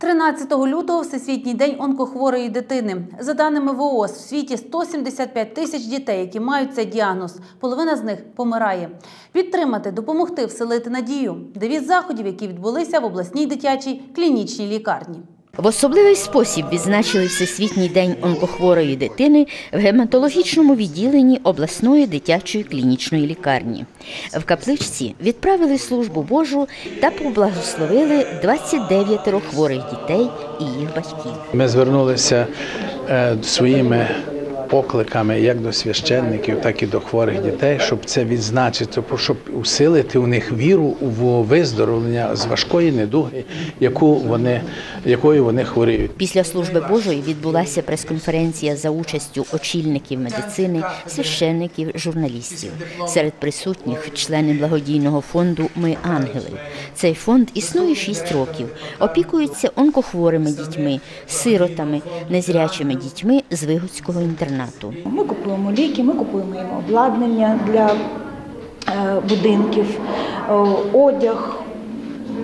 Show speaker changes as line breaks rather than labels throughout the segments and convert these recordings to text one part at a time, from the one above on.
13 лютого Всесвітній день онкохворої дитини. За даними ВООЗ, в світі 175 тисяч дітей, які мають цей діагноз. Половина з них помирає. Підтримати, допомогти, вселити надію. Девіз заходів, які відбулися в обласній дитячій клінічній лікарні.
В особливий спосіб відзначили Всесвітній день онкохворої дитини в гематологічному відділенні обласної дитячої клінічної лікарні. В капличці відправили службу Божу та поблагословили 29 хворих дітей і їх батьків.
Ми звернулися е, своїми покликами як до священників, так і до хворих дітей, щоб це відзначити, щоб усилити у них віру в виздоровлення з важкої недуги, яку вони, якою вони хворіють.
Після служби Божої відбулася прес-конференція за участю очільників медицини, священників, журналістів. Серед присутніх члени благодійного фонду Ми ангели. Цей фонд існує 6 років. Опікується онкохворими дітьми, сиротами, незрячими дітьми з Вигодського інтернату.
Ми купуємо ліки, ми купуємо їм обладнання для е, будинків, одяг,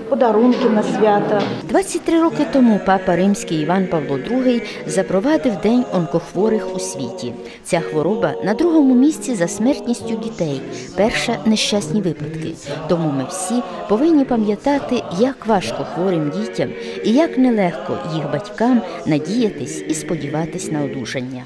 подарунки на свята.
23 роки тому папа римський Іван Павло II запровадив День онкохворих у світі. Ця хвороба на другому місці за смертністю дітей. Перша нещасні випадки. Тому ми всі повинні пам'ятати, як важко хворим дітям і як нелегко їх батькам надіятись і сподіватись на одужання.